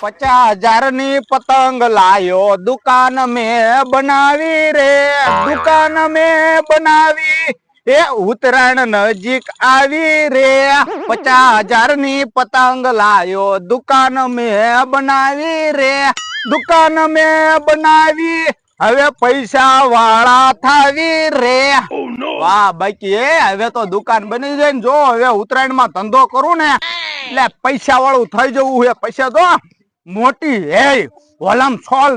પચાસ હજારની પતંગ લાયો. દુકાન મેં બનાવી રે. દુકાન મે બનાવી. એ ઉત્તરાયણ નજીક આવી રે. પચાસ હજારની પતંગ લાયો. દુકાન મેં બનાવી રે. દુકાન મે બનાવી. હવે પૈસા વાળા થાવી રે. વાહ બાકી એ હવે તો દુકાન બની જાય ને જો હવે ઉત્તરાયણમાં ધંધો કરું ને. એટલે પૈસા વાળું થઈ જવું હે પૈસા તો મોટી હે ઓલામ છોલ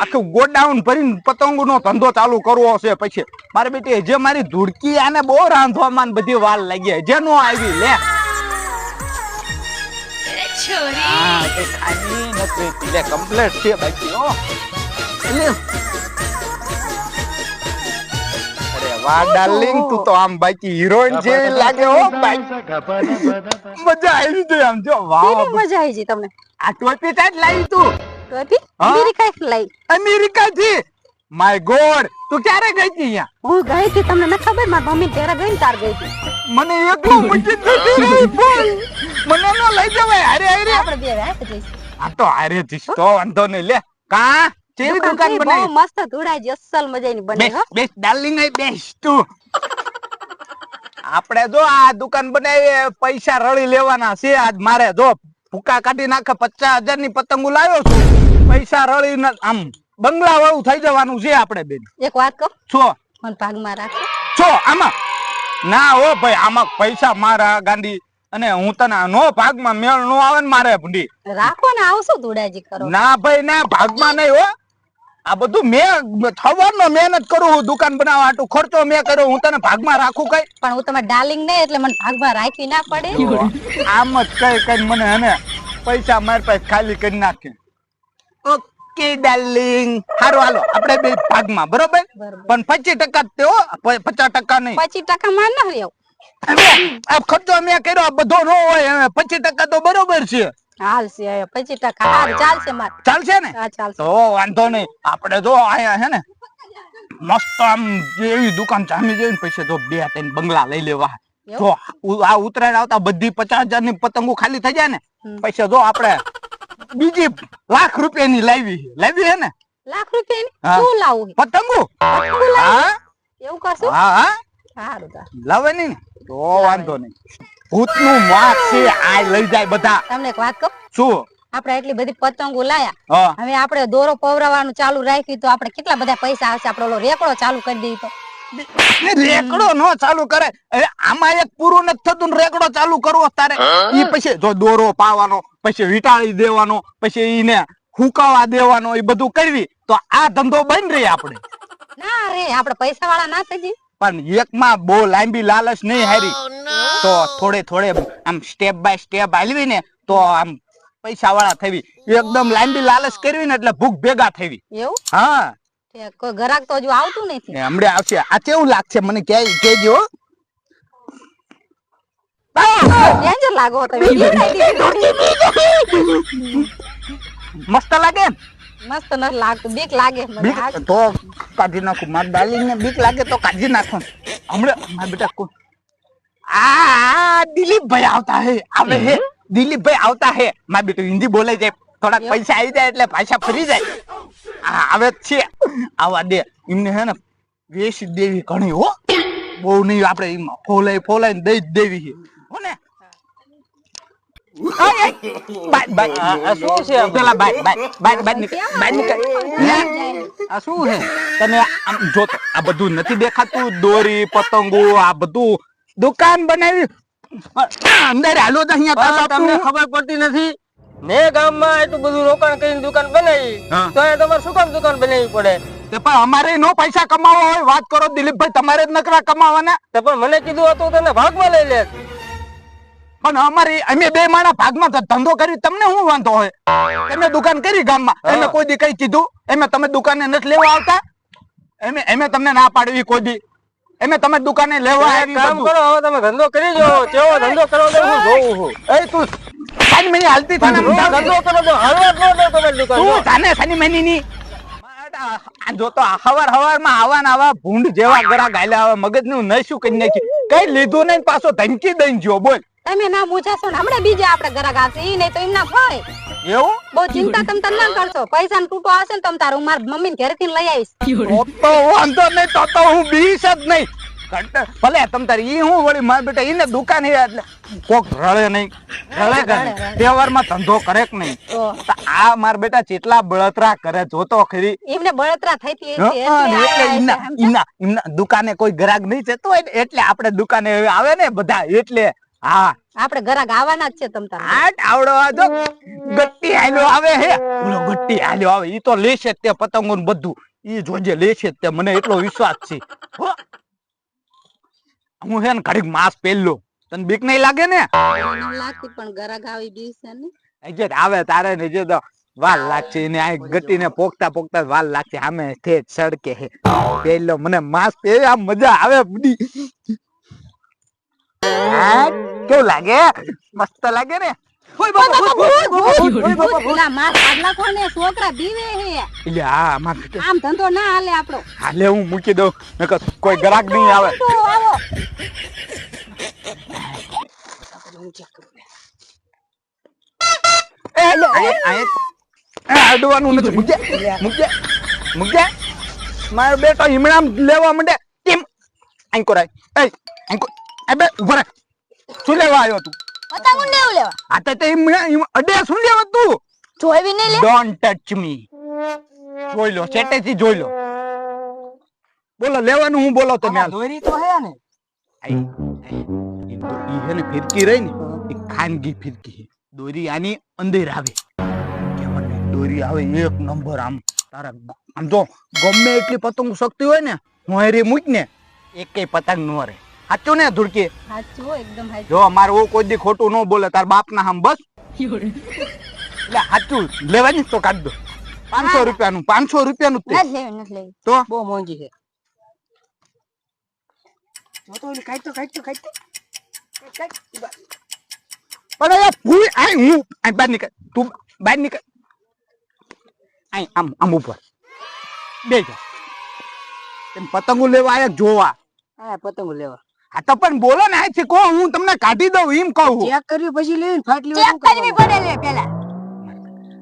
આખું ગોડાઉન ભરીને પતંગ નો ધંધો ચાલુ કરવો છે પછી. મારી બેટી જે મારી ધુડકી આને બહુ રાંધવામાં બધી વાર લાગી જે નો આવી લે. કમ્પ્લીટ છે બાકી હો. એટલે વાહ ડાર્લિંગ તું તો આમ બાકી હિરોઈન જેવી લાગે હો બાકી મજા આવી ગઈ આમ જો વાહ મજા આવી છે તમને? આ ટોપી કાઢ લાવી તું. ટોપી? અમેરિકા લઈ અમેરિકા થી માય ગોડ તું ક્યારે ગઈ હતી અહીંયા? હું ગઈ હતી તમને ન ખબર મારી મમ્મી ત્યારે ગઈ ને તાર ગઈ હતી. મને એકલું મૂકી દીધી રે બોલ મને ન લઈ જવાય. હારે હારે. આપણે બે આ તો હારે જીસ તો વાંધો નહીં. લે કા? કેવી દુકાન બહુ મસ્ત ધોળાઈ અસલ મજાની બને હો. બેસ્ટ ડાર્લિંગ આઈ બેસ્ટ આપણે જો આ દુકાન બનાવી પૈસા રળી લેવાના છે. આજ મારે જો ભૂકા કાઢી નાખે પચાસ હજારની પતંગો લાવ્યો છું. પૈસા રળી આમ બંગલા વાળું થઈ જવાનું છે આપણે બેન. એક વાત કહું? છો. મને ભાગમાં રાખો. છો આમાં? ના ઓ ભાઈ આમાં પૈસા મારા ગાંડી અને હું તને નો ભાગમાં મેળ નો આવે ને મારે ભૂંડી. રાખો ને આવશું ધોળાજી કરો? ના ભાઈ ના ભાગમાં નહીં હો. આ બધું મેં થવાનો મહેનત કરું દુકાન બનાવવા. હાટુ ખર્ચો મેં કર્યો હું તને ભાગમાં રાખું કઈ? પણ હું તમારે ડાર્લિંગ નહીં એટલે મને ભાગમાં રાખી ના પડે. આમ જ કઈ કઈ મને હે પૈસા મારી પાસે ખાલી કરી નાખે. Okay darling. સારું હાલો આપણે બે ભાગમાં બરોબર. પણ પચીસ ટકા જ તે હો પ- પચાસ ટકા નહીં. પચીસ ટકા માં ના રહ્યો આ ખર્ચો મેં કર્યો આ બધો નો હોય હવે પચીસ ટકા તો બરોબર છે. હાલશે હવે પચીસ ટકા હારું ચાલશે મારે. ચાલશે ને? ચાલશે. તો વાંધો નહીં. આપણે જો આયા હે ને મસ્ત આમ જેવી દુકાન જામી જાય ને પછી બે ત્રણ બંગલા લઈ લેવા. જો આ ઉત્તરાયણ આવતા બધી પચાસ હજારની પતંગો ખાલી થઈ જાય ને પૈસા જો આપણે બીજી લાખ રૂપિયાની લાવી લાવી હે ને? લાખ. શું લાવું પતંગો? લાવી? હા? એવું કરશું હા હા. લાવે નહીં ને? તો વાંધો નહીં. ભૂતનું માક છે આ લઈ જાય બધા. તમને એક વાત કહું? શું? આપણે એટલી બધી પતંગો લાયા. હવે આપણે દોરો પવરાવાનું ચાલુ રાખ્યું તો આપણે કેટલા બધા પૈસા આવશે? આપણે ઓલો રેકડો ચાલુ કરી દઈએ તો. રેકડો નો ચાલુ કરે. આમાં એક પૂરું નથી થતું રેકડો ચાલુ કરવો તારે. ઈ પછી જો દોરો પાવાનો પછી વીટાળી દેવાનો પછી ઈને હુકાવા દેવાનો એ બધું કરવી. તો આ ધંધો બંધ રહી આપણે. ના રે આપણે પૈસા વાળા ના થઈ. પણ એકમાં બહુ લાંબી લાલચ નહીં હારી. તો થોડે થોડે આમ સ્ટેપ બાય સ્ટેપ હાલવી ને તો આમ પૈસા વાળા થવી. એકદમ લાંબી લાલચ કરવી ને એટલે ભૂખ ભેગા થવી. એવું? હા. કોઈ ઘરાક તો હજુ આવતું નથી. હમણે આવશે. આ કેવું લાગશે મને કે કેજો. ડેન્જર લાગો તમે મસ્ત લાગે મસ્ત ન લાગતું. બીક લાગે બીક? તો કાઢી નાખું. માર ડાર્લિંગ ને બીક લાગે તો કાઢી નાખું. હમણે માર બેટા કોણ આ દિલીપભાઈ આવતા હે. આવે હે. દિલીપભાઈ આવતા હે. માર બેટું હિન્દી બોલે જાય થોડાક પૈસા આવી જાય એટલે ભાષા ફરી જાય. આવે છે. આવા દે. એમને હે ને વેશ દેવી ઘણી હો. બહુ નહીં આપણે એમાં ફોલાઈ ફોલાઈ દઈ જ દેવી છે. હો ને? આય, આય. Bye, bye. શું છે આ? પેલા બાય નીકળ, બાય નીકળ. હે? આ શું છે તને આમ જો આ બધું નથી દેખાતું દોરી પતંગો આ બધું દુકાન બનાવી આ અંદર હાલો તો અહીંયા તમને ખબર પડતી નથી મેં ગામમાં એટલું બધું રોકાણ કરીને દુકાન બનાવી. તો એ તમારે શું કામ દુકાન બનાવવી પડે તે પણ અમારે નો પૈસા કમાવા હોય વાત કરો દિલીપભાઈ તમારે જ નકરા કમાવાના તે પણ મને કીધું હતું તને ભાગમાં લઈ લે પણ અમારી અમે બે માણા ભાગમાં તો ધંધો કરી તમને શું વાંધો હોય? તમે દુકાન કરી ગામમાં. એમે કોઈ દી કઈ કીધું? એમે તમે દુકાને નથી લેવા આવતા? એમે એમે તમને ના પાડવી કોઈ દી. એમે તમે દુકાને લેવા આવી કામ કરો હવે તમે ધંધો કરી જો કેવો ધંધો કરો તો હું જોઉં છું. એ તું સાની મહિની હાલતી થાને ધંધો કરો તો હળવા જ ન તમે દુકાન તું જાને સાની મહિની જો તો હવાર હવારમાં આવા ના આવા ભૂંડ જેવા ગરા ગાયલા આવે મગજનું નહીં શું કરી નાખ્યું? કઈ લીધું નહીં પાછો ધમકી દઈ જો બોલ. તમે ના મૂજાશો ને હમણાં બીજા આપણે ઘરાક આવશે ઈ નહીં તો એમના એવું? બહુ ચિંતા તમ તન ના કરશો. પૈસા તૂટો આવશે ને તમ તાર હું મારા મમ્મી ઘરે થી લઈ આવીશ. તો તો વાંધો નહીં તો તો હું બીસ જ નહીં. ભલે તમ તારી ઈ હું વળી માર બેટા ઈને દુકાન હે એટલે. કોક રળે નહીં રળે કરે. તહેવારમાં ધંધો કરે કે નહીં? તો તો આ મારા બેટા જેટલા બળતરા કરે જોતો ખરી. એમને બળતરા થઈ હતી એટલે છે, દુકાને કોઈ ગ્રાહક નહીં જતો હોય ને એટલે આપણે દુકાને આવે ને બધા એટલે હા. આપણે ઘરા આવવાના જ છે તમ તાર. આટ આવડો આ જો ગટ્ટી હાલ્યો આવે હે. બોલો ગટ્ટી હાલ્યો આવે ઈ તો લેશે તે પતંગો ને બધું. ઈ જોજે લેશે તે મને એટલો વિશ્વાસ છે. હું. છે ને ઘડીક માસ પેલ્લો તને બીક નહીં લાગે ને? લાગતી પણ ઘરા ગાવી છે ને. એજે આવે તારે ને જે તો વાલ લાગશે ને આ ગટ્ટીને પોકતા પોકતા વાલ લાગશે આમે થે સડકે હે. પહેલો મને માસ પહેરે આમ મજા આવે હા, કેવું લાગે? મસ્ત લાગે ને? છોકરા બીવે હે. આમાં ધંધો હાલે હાલે હું મૂકી દઉં. નકર કોઈ ગ્રાહક નહીં આવે. અડવાનું નથી. મૂકે મૂકે મૂકે. મારો બેટો હિમણામ લેવા માંડે. કેમ? આંકો કરાય. એ આંકો એ બે ઊભો રે. શું લેવા આવ્યો તું? પતંગ લેવું લેવા. આ તો તે અડે શું લેવા તું? જોઈવી નહીં લે? ડોન્ટ ટચ મી જોઈ લો ચેટેથી જોઈ લો. બોલો લેવાનું હું બોલો તમે. દોરી તો હે ને. આઈ, ઈ હે ને ફિરકી રહી ને એ ખાનગી ફિરકી. દોરી આની અંદર આવે. દોરી આવે એક નંબર આમ. તારા આમ જો ગમે એટલી પતંગ શક્તિ હોય ને મોહેરી મૂક ને એકેય પતંગ નો રહે. સાચું ને ધુડકી? સાચું હો, એકદમ સાચું જો મારે ઓ કોઈ દી ખોટું ન બોલે તાર બાપ ના હમ બસ. એટલે સાચું લેવાની જ તો કાઢ દો. પાંચસો રૂપિયાનું પાંચસો રૂપિયાનું જ તે. નથી લેવી નથી લેવી. તો? બહુ મોંઘી છે. જો તો ઓલી કાઢ તો કાઢ તો કાઢ તો કાઢ, કાઢ. પણ એ ભૂલ આય હું આય બહાર નીકળ. તું બહાર નીકળ. આય આમ આમ ઉપર. બે જા. તેમ પતંગો લેવા આયા જોવા? હા પતંગ લેવા. આ તો પણ બોલો ને આથી કહો હું તમને કાઢી દઉં એમ કહું ચેક કર્યું પછી લેવી ફાટલી ચેક કરવી પડે લે પેલા.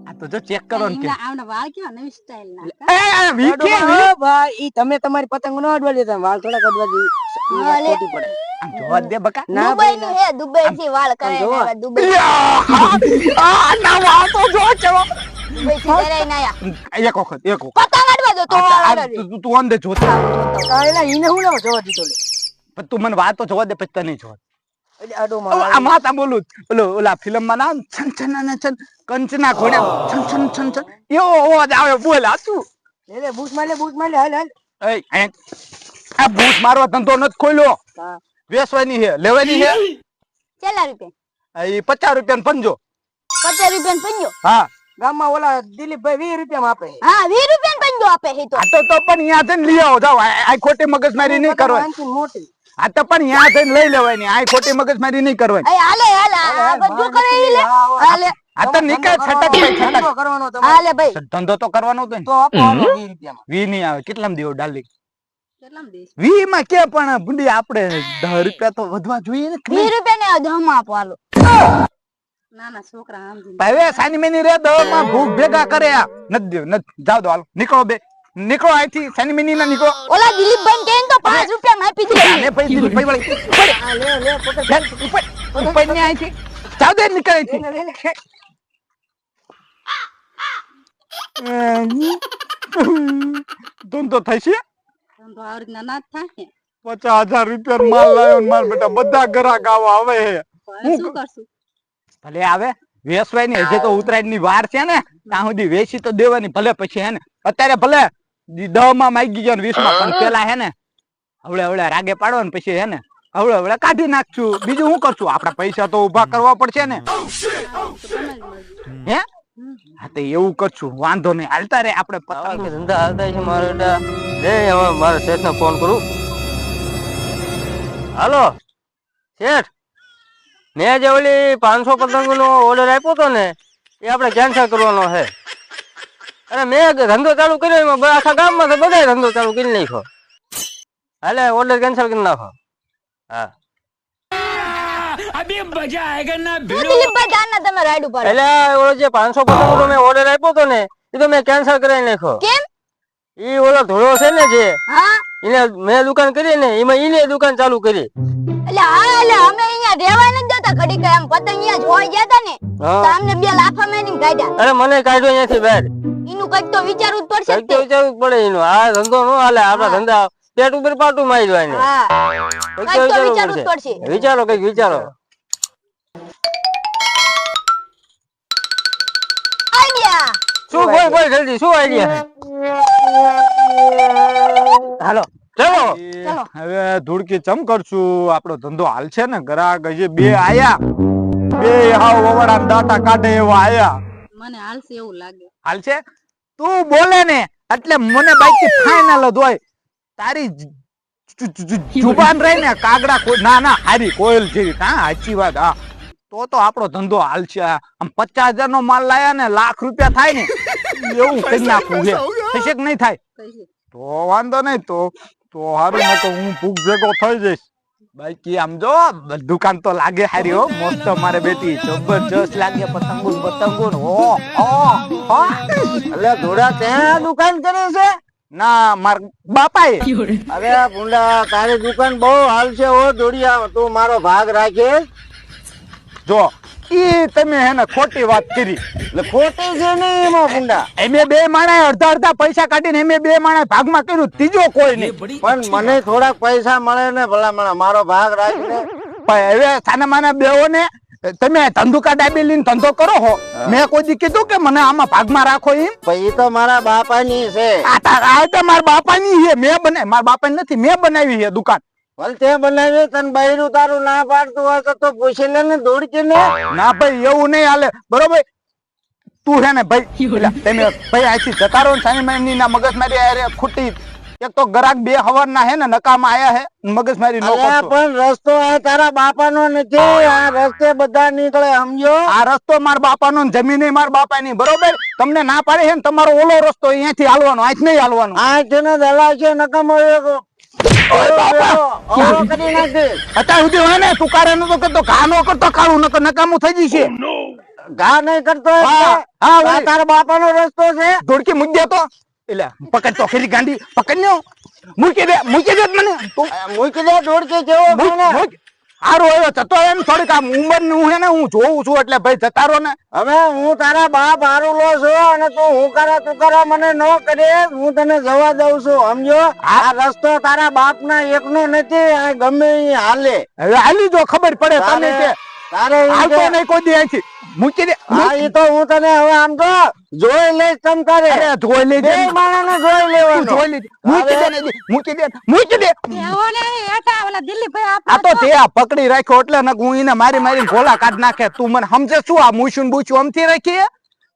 આ તો જો ચેક કરો ને કે. વાળ કેવા નવી સ્ટાઈલ ના એ, એ, વીખી, ભાઈ ઈ તમે તમારી પતંગ નો અડવા દેતા વાળ થોડા કડવા દે. ખોટી પડે. આમ જોવા દે બકા. ના ભાઈ ના. હે દુબઈ થી વાળ કરે દુબઈ. આ ના વાળ તો જો ચલો દુબઈ થી એક વખત એક વખત. પતંગ અડવા દો તો. તું- અંદર જોતા. કાયલા ઈને હું લેવા જોવા દીધો લે. પણ તું મને વાત તો જોવા દે પછી તને જોવા દે. એટલે આડો ઓ, માં માતા બોલું ઓલો ઓલા ફિલ્મમાં ના છન છન છન કંચના ઘોડે છન છન છન છન. એવો અવાજ આવે બોલ આ લે લે બૂટ માર લે બૂટ માર લે હાલ. હાલ એય, આ ભૂત મારવા ધંધો નથી ખોલ્યો. હા. વેચવાની છે લેવાની છે? કેટલા રૂપિયા? એ પચાસ રૂપિયા પંજો. પચાસ રૂપિયા પંજો? હા. ગામમાં ઓલા દિલીપભાઈ વીસ રૂપિયામાં આપે. હા વીસ રૂપિયા પંજો આપે તો. તો તો પણ અહીંયા જઈને લઈ આવો જાઓ. આ ખોટી મગજમારી નહીં આનથી મોટી. આ તો પણ યા થઈને લઈ લેવાની આ ખોટી મગજમારી નહીં કરવાની. એ હાલે હાલે આ બધું કરે ઈ લે. હાલે. આ તો નિકાલ છટક છટક. ધંધો કરવાનો તમારે હાલે ભાઈ. ધંધો તો કરવાનો તો તો આપો હાલો વીસ રૂપિયામાં. વી નહીં આવે કેટલામ દેવો ડાલી? વી માં કે પણ બુંડી આપણે 10 રૂપિયા તો વધવા જોઈએ ને. કે નહીં? વીસ રૂપિયા ને દમ આપો હાલો. નાના છોકરા આમ. હવે સાની મેની રે દવા માં ભૂખ ભેગા કરે આ નથી દેવ નદ જાવ દો હાલ નીકળો બે. નીકળો અહીંથી સાની મેની ના નીકળો. ઓલા દિલીપભાઈ ને તો પાંચ રૂપિયા માપી આપી દે આને પૈ દીધી વળી ઉપર લે લે પકડ ઉપર ઉપર ને અહીંથી. જાવ દે નીકળ અહીંથી. ધંધો થશે ધંધો ના થાય પચાસ હજાર રૂપિયા માલ લાવ્યો ને માર બેટા. બધા ગ્રાહક આવા આવે હે. શું કરશું? ભલે આવે. વેસવાય ને હજી તો ઉતરાયણની વાર છે ને. ત્યાં સુધી વેચી તો દેવાની ભલે પછી હે ને. અત્યારે ભલે દહ માગી ગયો ને વીસમાં પણ પેલા હે ને હવળે હવળે રાગે પાડો ને પછી હે ને હવળે હવળે કાઢી નાખશું. બીજું શું કરશું? આપડા પૈસા તો ઊભા કરવા પડશે ને. હે? હા તો એવું કરશું. વાંધો નહીં. હાલતા રે આપણે પતંગ. ધંધા હાલતા છે મારે લે હવે મારા શેઠને ફોન કરું. હાલો. શેઠ મેં જે ઓલી પાંચસો પતંગનો ઓર્ડર આપ્યો હતો ને એ આપણે કેન્સલ કરવાનો છે. અને મેં ધંધો ચાલુ કર્યો એમાં આખા ગામમાં તો બધાય ધંધો ચાલુ કરી નાખ્યો. હાલે ઓર્ડર કેન્સલ કરી નાખો. હા. દિલીપભાઈ તમે રાઈડ ઉપર. એટલે ઓલો જે પાંચસો પતંગો નો મેં ઓર્ડર આપ્યો તો ને એ તો મેં કેન્સલ કરાવી નાખ્યો. કેમ? ઈ ઓલો ધોળો છે ને જે હા. એને મેં દુકાન કરી ને એમાં ઈને દુકાન ચાલુ કરી. એટલે હા એટલે અમે અહીંયા રહેવા નથી જતા ઘડીક આમ પતંગ અહીંયા જોઈ ગયા હતા ને તો અમને બે લાફા મારીને કાઢ્યા. અરે મને કાઢ્યો અહીંયાથી બહાર. એનું કંઈક તો વિચારવું જ પડશે કંઈક તો વિચારવું જ પડે એનું. આ ધંધો નો હાલે આપડા ધંધા પેટ ઉપર પાટું મારી હા. કંઈક તો વિચારવું જ પડશે. વિચારો કંઈક વિચારો. આઈડિયા. શું બોલ બોલ જલ્દી શું આઈડિયા? હાલો ચલો. હવે ધૂળકી ચમ કરશું? આપણો ધંધો હાલ છે ને ગ્રાહક હજી બે આયા. બે હાવ વવડા દાટા કાઢે એવા આયા. મને હાલશે એવું લાગે. હાલ છે? તું બોલે ને એટલે મને બાઈક ફાઇનલ જ હોય. તારી જુબાન રહી ને કાગડા ના ના હારી કોયલ જેવી. હા સાચી વાત હા. તો તો આપણો ધંધો હાલ છે આમ પચાસ હજાર નો માલ લાયા ને લાખ રૂપિયા થાય ને એવું કરી નાખવું છે. થશે કે નહીં થાય? તો વાંધો નહીં તો તો હારું તો હું ભૂખ ભેગો થઈ જઈશ. બાકી આમ જો દુકાન તો લાગે હારી હો મસ્ત મારે બેટી જબરજસ્ત લાગે પતંગો પતંગો ઓ ઓ એટલે ધોળા ત્યાં દુકાન કરે છે? ના માર બાપાએ. અરે ભૂંડા તારી દુકાન બહુ હાલ છે ઓ દોડિયા તું મારો ભાગ રાખે. જો ઈ તમે હે ખોટી વાત કરી. એટલે ખોટી છે નહીં એમાં ભૂંડા એમે બે માણા અડધા અડધા પૈસા કાઢીને એમે બે માણા ભાગમાં કર્યું ત્રીજો કોઈ નહીં. પણ મને થોડાક પૈસા મળે ને ભલા મને મારો ભાગ રાખીને પણ હવે સાના માના બેઓ ને તમે ધંધુકા ડાબી લઈને ધંધો કરો હો. મેં કોઈ કીધું કે મને આમાં ભાગમાં રાખો એમ? પછી તો મારા બાપાની છે. આ તો મારા બાપાની છે. મેં બને મારા બાપાની નથી મેં બનાવી છે દુકાન. ભલે તે બનાવી તને બૈરું તારું ના પાડતું હોય તો તો પૂછી લે ને દોડકી ને. ના ભાઈ એવું નહીં હાલે. બરોબર? તું છે ને ભાઈ તમે ભાઈ અહીંથી જતા રહો ને સાની માની ના મગજ મારી અરે ખોટી. એક તો ગરાક બે હવાર ના હે ને નકામાં આયા હે મગજ મારી નો. પણ રસ્તો આ તારા બાપાનો નથી. આ રસ્તે બધા નીકળે સમજો? આ રસ્તો મારા બાપા ને જમીન મારા બાપા ની બરોબર? તમને ના પાડે છે ને તમારો ઓલો રસ્તો અહીંયાથી હાલવાનો આજ નહીં હાલવાનો. આ છે ને છે નકામો ને નો નકામું થઈ જશે ઘા નહીં કરતો હા, એટલે હા, આ વળી. તારા રસ્તો છે ધોડકી મૂકી તો એટલે પકડ તો ખરી ગાંડી પકડ ને મૂકી દે મૂકી દે મને મૂકી દે દોડકી જેવો મૂક, આવ્યો. જતો એમ થોડીક આમ ઉંમર હે ને હું જોઉં છું એટલે ભાઈ જતા રહો ને. હવે હું તારા બાપ હારું લો છું અને તું હું કરા તું કરા મને ન કરે હું તને જવા દઉં છું સમજો આ રસ્તો તારા બાપ ના એકનો નથી આ ગમે હાલે. હવે હાલી જો ખબર પડે તને તારે કે તારે ઈ હાલતો નહીં કોઈ દી અહીંથી. મૂકી દે. હા એ તો હું તને હવે આમ તો જોઈ લે તમ તારે અરે જોઈ લે બે માણસને જોઈ તું જોઈ લે મૂકી દે ને મૂકી દે મૂકી દે. એવો ને હેઠા ઓલા દિલીપભાઈ આ તો તે. આ પકડી રાખ્યો એટલે ને હું એને મારી મારીને ગોલા કાઢ નાખે. તું મને સમજે શું આ મૂછું બૂછું અમથી રાખી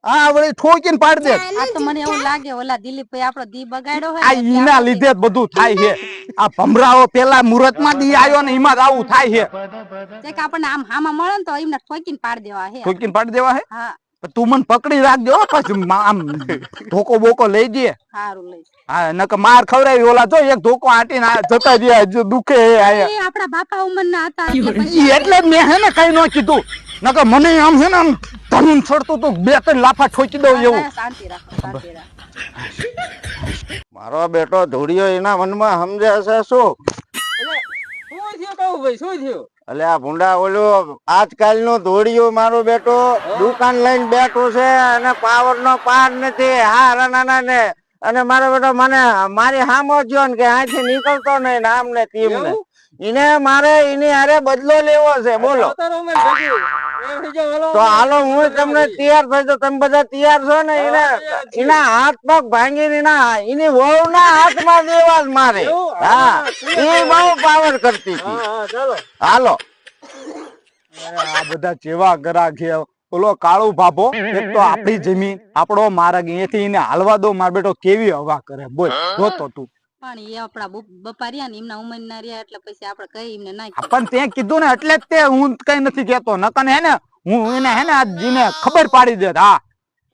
આ વળી ઠોકીને પાડ દે. આ તો મને એવું લાગે ઓલા દિલીપભાઈ આપણો દી બગાડ્યો આ ઈના લીધે જ બધું થાય છે. આ ભમરાઓ પેલા મુહૂર્તમાં દી આવ્યો ને એમાં જ આવું થાય છે. કે આપણને આમ હામાં મળે ને તો એમને ઠોકીને પાડ દેવા હે ઠોકીને પાડી દેવા હે? હા. તું મને પકડી રાખજો હો, પછી આમ ધોકો બોકો લઈ જઈએ સારું લઈ હા નકર માર ખવડાવી ઓલા જો એક ધોકો આટીને જતા રહ્યા જો દુખે આપડા બાપા એ ના હતા એટલે મેં હે ને કઈ ન કીધું. નકર મને આમ છે ને આમ ધનુન છોડતું તું બે ત્રણ લાફા ઠોકી દઉં એવું. શાંતિ રાખો શાંતિ રાખો. મારો બેટો ધોળિયો એના મનમાં સમજે છે શું? શું થયું કહું ભાઈ શું થયું? એટલે આ ભૂંડા ઓલું આજકાલનું ધોળિયું મારો બેટો દુકાન લઈને બેઠો છે અને પાવર નો પાર નથી હા નાના ને અને મારો બેટો મને મારી હામો જ્યો ને કે અહીંથી નીકળતો નહીં ને આમ ને તેમ ને એને મારે એની હારે બદલો લેવો છે બોલો. મેં. તો હાલો હું તમને તૈયાર થઈ તો તમે બધા તૈયાર છો ને એને એના હાથ પગ ભાંગીને ના એની વહુ ના હાથમાં દેવા જ મારે હા એ બહુ પાવર કરતી હતી. હા હા ચાલો. હાલો. આ બધા જેવા ગરાક છે ઓલો કાળુ ભાભો એક તો આપણી જમીન આપણો માર્ગ અહીંયાથી એને હાલવા દો માર બેટો કેવી હવા કરે બોલ જોતો તું. પણ એ આપણા બપારિયા ને એમના ઉંમર ના રહ્યા એટલે પછી આપણે કઈ એમને ના પણ તે કીધું ને એટલે જ તે હું કઈ નથી કેતો. નકન હે ને હું એને હે ને જીને ખબર પાડી દેત હા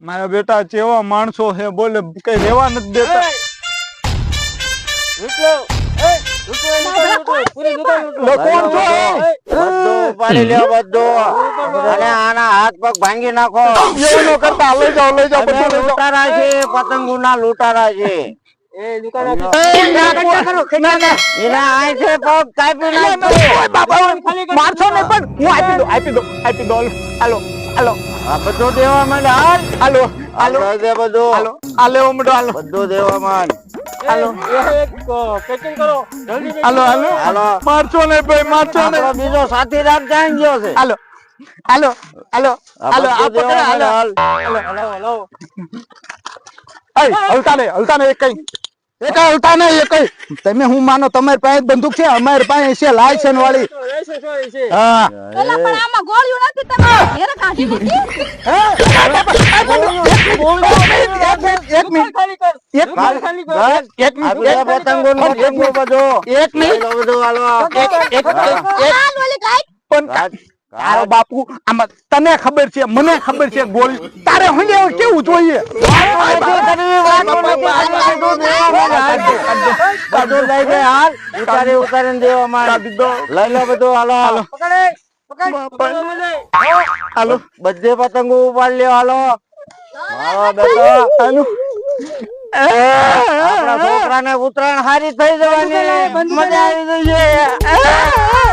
મારા બેટા જેવા માણસો છે બોલે કઈ રેવા નથી દેતા. નાખો. એવું ન લૂંટારા છે બીજો સાથી રાત ક્યાં ગયો છે હાલો હાલો હાલો હાલો હાલો હાલો હાલો માંડ હાલ હલાવો, હલાવો. એય, હલતા નહીં હલતા નહીં એક કઈ એક હલતા નહીં એક તમે હું માનો તમારી પાસે બંદૂક છે અમારી પાસે છે લાયસન્સ વાળી. તો રહેશે, તો રહેશે. હા પણ આમાં ગોળીઓ નથી તમે ઘેર કાઢી નથી એક મિનિટ એક મિનિટ એક મિનિટ. ખાલી કર. એક મિનિટ બધા પતંગોનું પતંગો બધું. એક મિનિટ. હાલો બધું હાલો. એક એક એક હાલ પણ તારો બાપુ આમાં તને ખબર છે મને ખબર છે ગોળી તારે હું કેવું જોઈએ હાલ ઉતારી ઉતારીને દેવા માંડ લઈ લો બધું હાલો. હાલો બધે પતંગો ઉપાડ લ્યો હાલો મારો બેટો હાલો આપણા છોકરાને ઉત્તરાયણ હારી થઈ જવાની મજા આવી જઈએ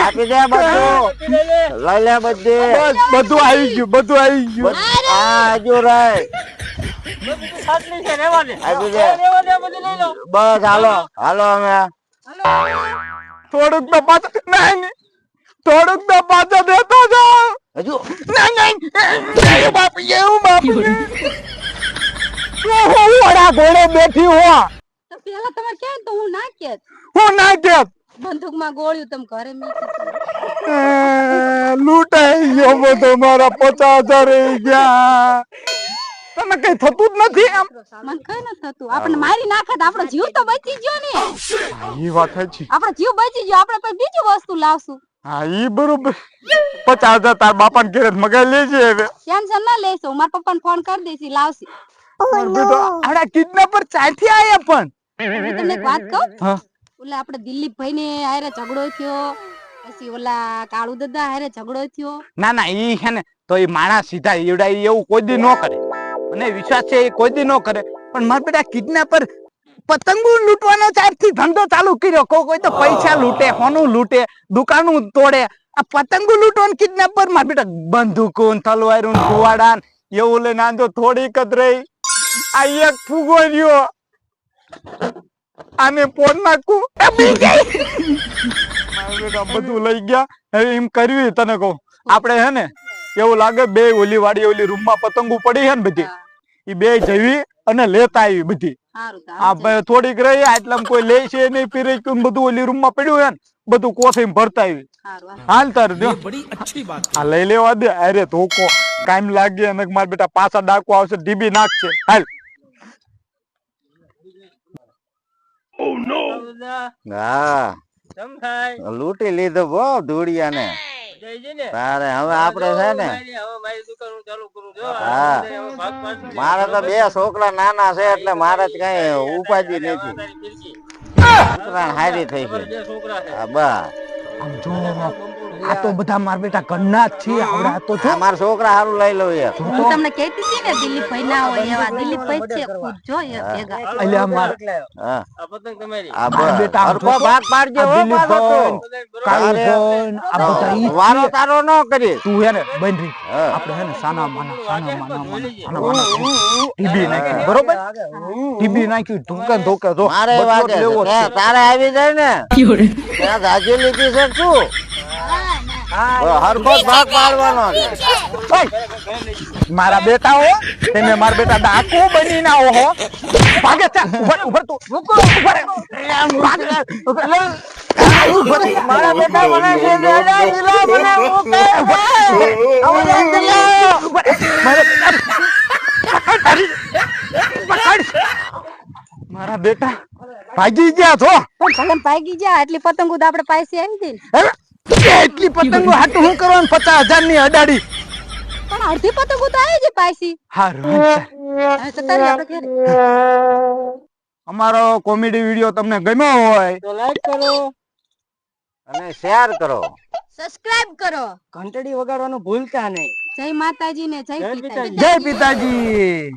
આપી દે બધું લઈ લે બધે બધું હજુ રહે. બસ હાલો હાલો અમે થોડુંક તો પાછા. થોડુંક તો પાછા દેતો હજુ બેઠી હો પેલા તમે કે તો હું ના કેત હું ના કે બંદૂકમાં ગોળીઓ તમ ઘરે મૂકી લૂંટાઈ ગયો બધો મારા પચાસ હજાર ગયા. તને કઈ થતું જ નથી એમ? મને કઈ ન થતું. આપણે મારી નાખત આપણો જીવ તો બચી ગયો ને. એ વાત છે આપણો જીવ બચી ગયો આપણે કોઈ બીજી વસ્તુ લાવશું. હા ઈ બરોબર. પચાસ હજાર તાર બાપા ને ઘેરે મગાઈ લેજે હવે. ટેન્શન ના લેશો મારા પપ્પા ને ફોન કરી દઈશી લાવશી. બેટો આડા કિડનેપર ચાથી આયા પણ. તમને એક વાત કહું? હા. ઓલા આપણે દિલીપ ભાઈ ને હારે ઝઘડો થયો, પછી ઓલા કાળુ દાદા હારે ઝઘડો થયો. ના ના, ઈ છે ને, તો ઈ માણસ સીધા ઈવડા એવું કોઈ દી ન કરે. મને વિશ્વાસ છે એ કોઈ દી ન કરે, પણ મારા બેટા કિડનેપર પતંગો લૂંટવાનો ચારથી ધંધો ચાલુ કર્યો. કોઈ કોઈ તો પૈસા લૂંટે, હોનું લૂંટે, દુકાનું તોડે. આ પતંગો લૂંટવાનું કિડનેપર માર બેટા બંદૂકો તલવારું કુવાડા એવું લઈને આંધો થોડીક જ રહી. આ એક ફૂગો રહ્યો. આને પોડ નાખું. બધું લઈ ગયા. હવે એમ કરવી તને કહું. આપણે હે ને એવું લાગે બે ઓલી વાડી ઓલી રૂમમાં પતંગો પડી હે ને બધી. ઈ બે જવી અને લેતા આવી બધી. આ થોડીક રહી એટલે કોઈ લે છે નહીં પીરે બધું ઓલી રૂમમાં પડ્યું હે ને બધું કોથળી ભરતા આવી. હાલ તાર જો. આ લઈ લેવા દે. અરે ધોકો. કાયમ લાગે અને મારા બેટા પાછા ડાકો આવશે ડીબી નાખશે. હાલ. દાદા, હા કેમ થાય? લૂંટી લીધો બહુ ધૂળિયાને ને? તારે હવે આપડે છે ને મારી- હવે મારી દુકાન હું ચાલુ કરું જો. હા. હવે ભાગ પાડશું. મારે તો બે છોકરા નાના છે એટલે મારે જ કઈ ઉપાધિ નથી હારી થઈ ગઈ છોકરા છે. બસ આ તો બધા મારા બેટા ઘરના જ છે આવડા આ તો જો મારા છોકરા સારું લઈ લો યાર હું તમને કહેતી હતી ને દિલીપ ભાઈ ના હોય એવા. દિલીપ ભાઈ છે ખુદ જો એ ભેગા. એટલે માર હા. આ પતંગ તમારી. આ બેટા હરખો ભાગ પાડજો હો પાછો. તું. કાળું. ભોન, આ બધા ઈ વારો તારો ન કરી તું હે ને બનરી હા. આપણે હે ને સાના માના સાના માના માના માના ટીબી નાખી બરોબર? ટીબી નાખ્યું ધોકે ધોકા જો મારે વાગે તારે આવી જાય ને. ત્યાં જાજી લીધી છે શું મારા બેટા હો તમે મારા બેટા ડાકુ બની ના હો. ભાગે ઉભર ઉભર તું. ઉભર. મારા બેટા મને છે દે દે, ઈલા મને. મારા બેટા. પકડ. મારા બેટા ભાગી ગયા છો. પણ ભાગી જા એટલી પતંગો તો આપણે પાસે આવી હતી એટલી પતંગો હાટું હું કરવાનું? પચાસ હજારની અડાડી. પણ અડધી પતંગો તો આવી જ પાછી. અમારો કોમેડી વીડિયો તમને ગમ્યો હોય તો લાઈક કરો. અને શેર કરો. સબસ્ક્રાઇબ કરો. ઘંટડી વગાડવાનું ભૂલતા નહીં. જય માતાજી ને જય પિતાજી. જય પિતાજી.